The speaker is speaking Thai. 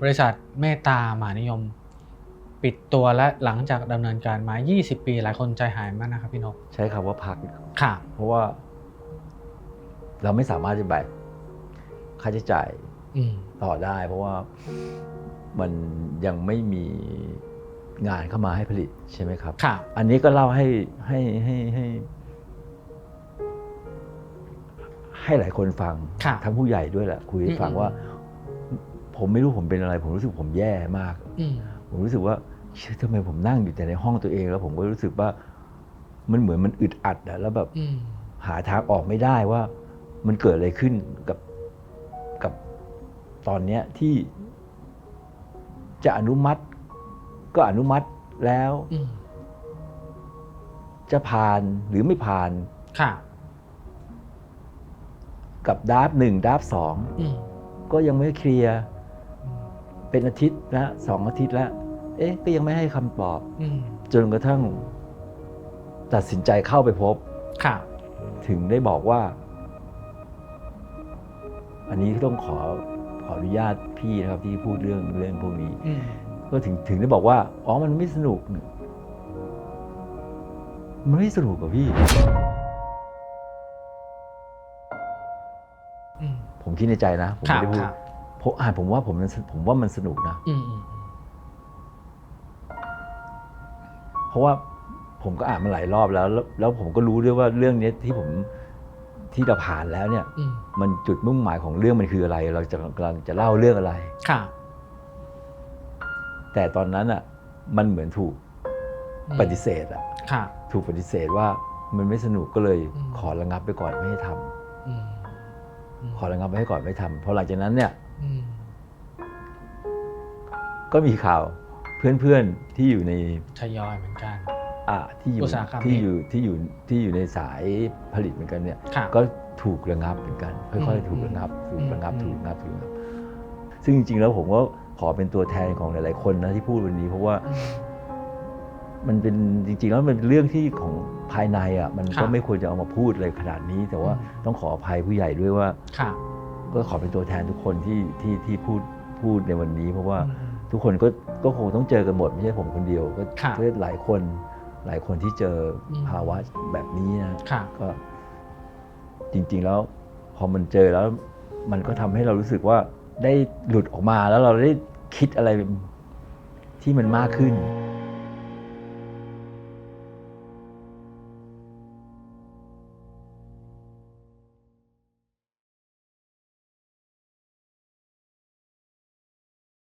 บริษัทเมตตามหานิยม ปิดตัวและหลังจากดำเนินการมา 20 ปี หลายคนใจหายมากนะครับพี่นกใช้คำว่าพักค่ะ เพราะว่า เราไม่สามารถจะแบกค่าใช้จ่ายอืม ต่อได้ เพราะว่ามันยังไม่มีงานเข้ามาให้ผลิตใช่ไหมครับ ค่ะ อันนี้ก็เล่าให้ให้ให้ให้ ให้หลายคนฟังค่ะทั้งผู้ใหญ่ด้วยแหละคุยให้ฟังอืมว่า ผมไม่รู้ผมเป็นอะไร ผมรู้สึกผมแย่มากอืมผมรู้สึกว่าเชื่อทำไมผมนั่งอยู่แต่ในห้องตัวเอง แล้วผมก็รู้สึกว่า มันเหมือนมันอึดอัดอะแล้วแบบอืมหาทางออกไม่ได้ว่า มันเกิดอะไรขึ้นกับกับตอนเนี้ยที่ จะอนุมัติ ก็อนุมัติแล้วอืมจะผ่านหรือไม่ผ่านค่ะกับดาร์ฟหนึ่งดาร์ฟสองอืมก็ยังไม่เคลียร์ เป็นอาทิตย์ละสองอาทิตย์ละเอ๊ะก็ยังไม่ให้คำตอบ อืมจนกระทั่ง ตัดสินใจเข้าไปพบค่ะถึงได้บอกว่า อันนี้ต้องขอขออนุญาตพี่นะครับที่พูดเรื่องเรื่องพวกนี้ อืมก็ถึงถึงได้บอกว่า อ๋อ มันไม่สนุก มันไม่สนุกกับพี่ อืม ผมคิดในใจนะ ผมครัไม่บได้พูดครับ ผมอ่านผมว่าผมมันผมว่ามันสนุกนะอืมอืมเพราะว่าผมก็อ่านมาหลายรอบแล้ว แล้วแล้วผมก็รู้ด้วยว่าเรื่องเนี้ยที่ผมที่เราผ่านแล้วเนี่ยอืมมันจุดมุ่งหมายของเรื่องมันคืออะไร เราจะกำลังจะเล่าเรื่องอะไรค่ะแต่ตอนนั้นอะ มันเหมือนถูกอืมปฏิเสธอะค่ะถูกปฏิเสธว่ามันไม่สนุกก็เลยอืมขอระงับไปก่อนไม่ให้ทำอืมมขอระงับไว้ให้ก่อนไม่ทำเพราะหลังจากนั้นเนี่ยอืม ก็มีข่าวเพื่อนๆที่อยู่ในทยอยเหมือนกัน อ่าที่อยู่อุตสาหกรรมที่นี้อยู่ที่อยู่ที่อยู่ในสายผลิตเหมือนกันเนี่ยค่ะก็ถูกระงับเหมือนกัน ค่อยอืมๆถูกระงับ ถูกระงับ อืม ถูกระงับถูกระงับ ซึ่งจริงๆแล้วผมก็ขอเป็นตัวแทนของหลายๆคนนะที่พูดวันนี้เพราะว่าอืมมันเป็นจริงๆแล้วมันเป็นเรื่องที่ของภายในอะมันครัก็บไม่ควรจะเอามาพูดเลยขนาดนี้ แต่ว่าอืม ต้องขออภัยผู้ใหญ่ด้วยว่า ค่ะก็ขอเป็นตัวแทนทุกคนที่ที่ที่พูดพูดในวันนี้ เพราะว่าอืม ทุกคนก็ก็คงต้องเจอกันหมด ไม่ใช่ผมคนเดียว ก็ค่ะเพื่อหลายคนหลายคนที่เจออมภาวะแบบนี้นะค่ะ ก็ จริง ๆ แล้ว พอมันเจอแล้ว มันก็ทำให้เรารู้สึกว่าได้หลุดออกมาแล้วเราได้คิดอะไรที่มันมากขึ้นอ